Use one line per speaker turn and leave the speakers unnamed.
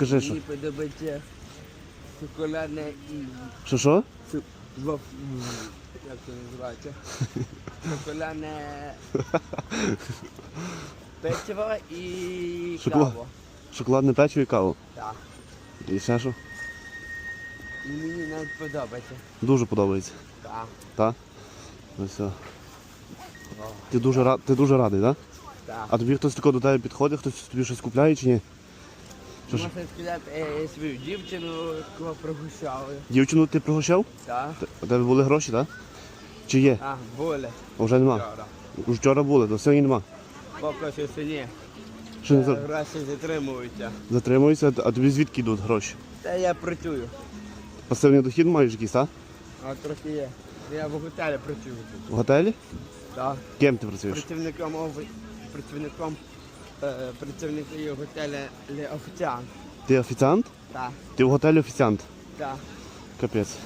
кажи, що.
Мені подобається шоколадне і
Що що?
цу- як це називається? Шоколадне печиво і
Шоколад.
кава.
Шоколадне печиво і каву.
Так.
І ще що?
І мені навіть подобається.
Дуже подобається.
Так.
Так? Ну все. Ти дуже, рад, ти дуже радий, так?
Так.
А тобі хтось тако до тебе підходить, хтось тобі щось купляє чи ні? Що ж?
Можна сказати, е, свою дівчину кого пригощали.
Дівчину ти пригощав?
Так.
Т- У тебе були гроші, так? Чи є?
А, були.
А вже нема.
Вчора.
Уже Вчора були, до сьогодні нема.
Поки що сині.
Що не за-
Гроші затримуються.
затримуються, а тобі звідки йдуть гроші?
Та я працюю.
Пасивний дохід маєш якийсь, так?
А трохи є. Я в готелі працюю тут.
В готелі?
Так.
Ким ти працюєш?
Працівником офі- працівником е, працівника готеля Ле Офіціант.
Ти офіціант?
Так,
Ти в готелі офіціант.
так.
Капець.